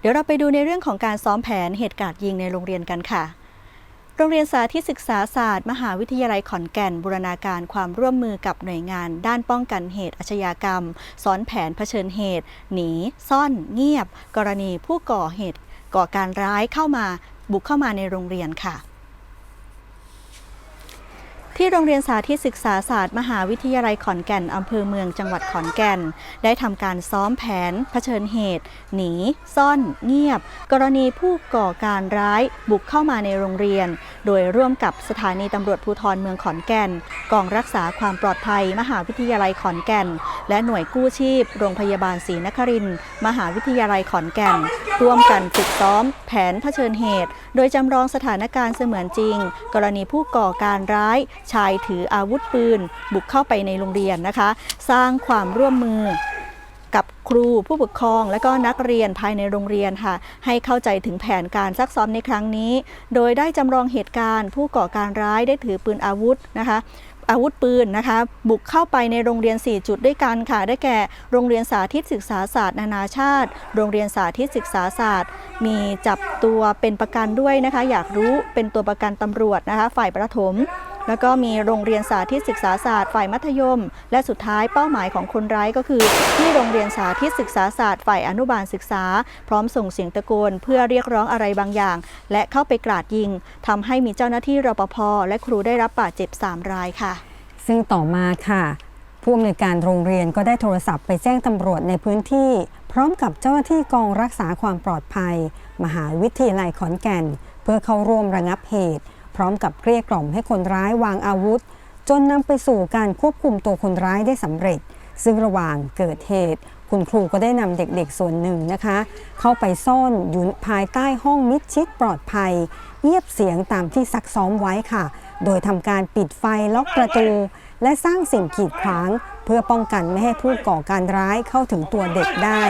เดี๋ยวเราไปดูในเรื่องของการซ้อมแผนเหตุการณ์ยิงในโรงเรียนกันค่ะ โรงเรียนสาธิตศึกษาศาสตร์ มหาวิทยาลัยขอนแก่นบูรณาการความร่วมมือกับหน่วยงาน ด้านป้องกันเหตุอาชญากรรม ซ้อนแผนเผชิญเหตุ หนี ซ่อน เงียบ กรณีผู้ก่อเหตุก่อการร้ายเข้ามาบุกเข้ามาในโรงเรียนค่ะ ที่โรงเรียนสาธิตศึกษาศาสตร์ มหาวิทยาลัยขอนแก่นอำเภอเมืองจังหวัดขอนแก่น ได้ทำการซ้อมแผน เผชิญเหตุ หนี ซ่อน เงียบ กรณีผู้ก่อการร้ายบุกเข้ามาในโรงเรียน โดยร่วมกับสถานีตำรวจภูธรเมืองขอนแก่น กองรักษาความปลอดภัย มหาวิทยาลัยขอนแก่น และหน่วยกู้ชีพ โรงพยาบาลศรีนครินทร์มหาวิทยาลัยขอนแก่น ร่วมกันฝึกซ้อม แผนเผชิญเหตุ โดยจำลองสถานการณ์เสมือนจริง กรณีผู้ก่อการร้ายชายถืออาวุธปืน บุกเข้าไปในโรงเรียนนะคะ สร้างความร่วมมือกับครูผู้ปกครองและก็นักเรียนภายในโรงเรียนค่ะ ให้เข้าใจถึงแผนการซักซ้อมในครั้งนี้ โดยได้จำลองเหตุการณ์ ผู้ก่อการร้ายได้ถือปืนอาวุธนะคะอาวุธปืนนะคะ บุกเข้าไปในโรงเรียน 4 จุดด้วยกันค่ะ ได้แก่โรงเรียนสาธิตศึกษาศาสตร์นานาชาติ โรงเรียนสาธิตศึกษาศาสตร์ มีจับตัวเป็นประกันด้วยนะคะ อยากรู้เป็นตัวประกันตำรวจนะคะ ฝ่ายประถม แล้วก็มีโรงเรียนสาธิตศึกษาศาสตร์ฝ่ายมัธยม และสุดท้ายเป้าหมายของคนร้ายก็คือ ที่โรงเรียนสาธิตศึกษาศาสตร์ฝ่ายอนุบาลศึกษา พร้อมส่งเสียงตะโกนเพื่อเรียกร้องอะไรบางอย่าง และเข้าไปกราดยิงทำให้มีเจ้าหน้าที่รปภและครูได้รับบาดเจ็บ 3 รายค่ะ ซึ่งต่อมาค่ะผู้อำนวยการโรงเรียนก็ได้โทรศัพท์ไปแจ้งตำรวจในพื้นที่ พร้อมกับเจ้าหน้าที่กองรักษาความปลอดภัย มหาวิทยาลัยขอนแก่น เพื่อเข้าร่วมระงับเหตุ พร้อมกับเกลี้ยกล่อมให้คนร้ายวางอาวุธ จนนำไปสู่การควบคุมตัวคนร้ายได้สำเร็จ ซึ่งระหว่างเกิดเหตุ คุณครูก็ได้นำเด็กๆส่วนหนึ่งนะคะ เข้าไปซ่อนอยู่ภายใต้ห้องมิดชิดปลอดภัยเงียบเสียงตามที่ซักซ้อมไว้ค่ะ โดยทำการปิดไฟล็อกประตู และสร้างสิ่งกีดขวาง เพื่อป้องกันไม่ให้ผู้ก่อการร้ายเข้าถึงตัวเด็กได้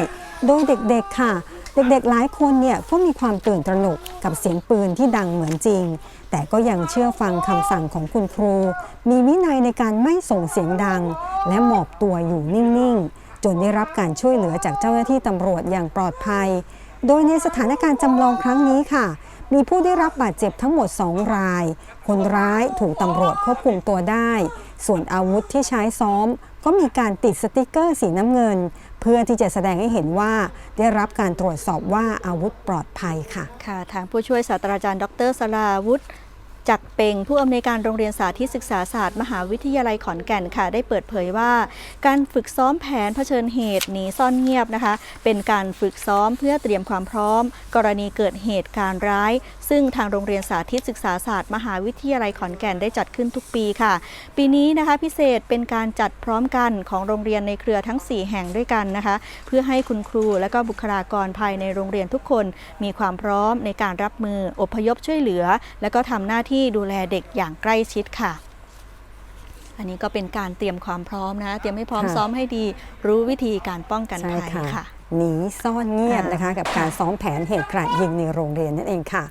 โดยเด็กๆค่ะ เด็กๆหลายคนเนี่ยก็มีความตื่นตระหนกกับเสียงปืนที่ดังเหมือนจริง แต่ก็ยังเชื่อฟังคำสั่งของคุณครู มีวินัยในการไม่ส่งเสียงดัง และหมอบตัวอยู่นิ่งๆ จนได้รับการช่วยเหลือจากเจ้าหน้าที่ตำรวจอย่างปลอดภัย โดยในสถานการณ์จำลองครั้งนี้ค่ะ มีผู้ได้รับบาดเจ็บทั้งหมด 2 ราย คนร้ายถูกตำรวจควบคุมตัวได้ ส่วนอาวุธที่ใช้ซ้อม ก็มีการติดสติกเกอร์สีน้ำเงิน เพื่อที่จะแสดงให้เห็นว่าได้รับการตรวจสอบว่าอาวุธปลอดภัยค่ะ ค่ะ ทางผู้ช่วยศาสตราจารย์ ดรสราวุฒิ จักเปงผู้อำนวยการโรงเรียนสาธิตศึกษาศาสตร์มหาวิทยาลัยขอนแก่นค่ะ ได้เปิดเผยว่า การฝึกซ้อมแผนเผชิญเหตุหนีซ่อนเงียบนะคะ เป็นการฝึกซ้อมเพื่อเตรียมความพร้อม กรณีเกิดเหตุการณ์ร้าย ซึ่งทางโรงเรียนสาธิตศึกษาศาสตร์มหาวิทยาลัยขอนแก่นได้จัดขึ้นทุกปีค่ะ ปีนี้นะคะพิเศษเป็นการจัดพร้อมกันของโรงเรียนในเครือทั้ง 4 แห่งด้วยกันนะคะ เพื่อให้คุณครูและก็บุคลากรภายในโรงเรียนทุกคน มีความพร้อมในการรับมืออพยพช่วยเหลือ และก็ทำหน้าที่ดูแลเด็กอย่างใกล้ชิดค่ะ อันนี้ก็เป็นการเตรียมความพร้อมนะ เตรียมให้พร้อมค่ะซ้อมให้ดี รู้วิธีการป้องกันใช่ภัยค่ะค่ะหนีซ่อนเงียบค่ะนะคะ กับการซ้อมแผนเหตุกราดยิงในโรงเรียนนั่นเองค่ะ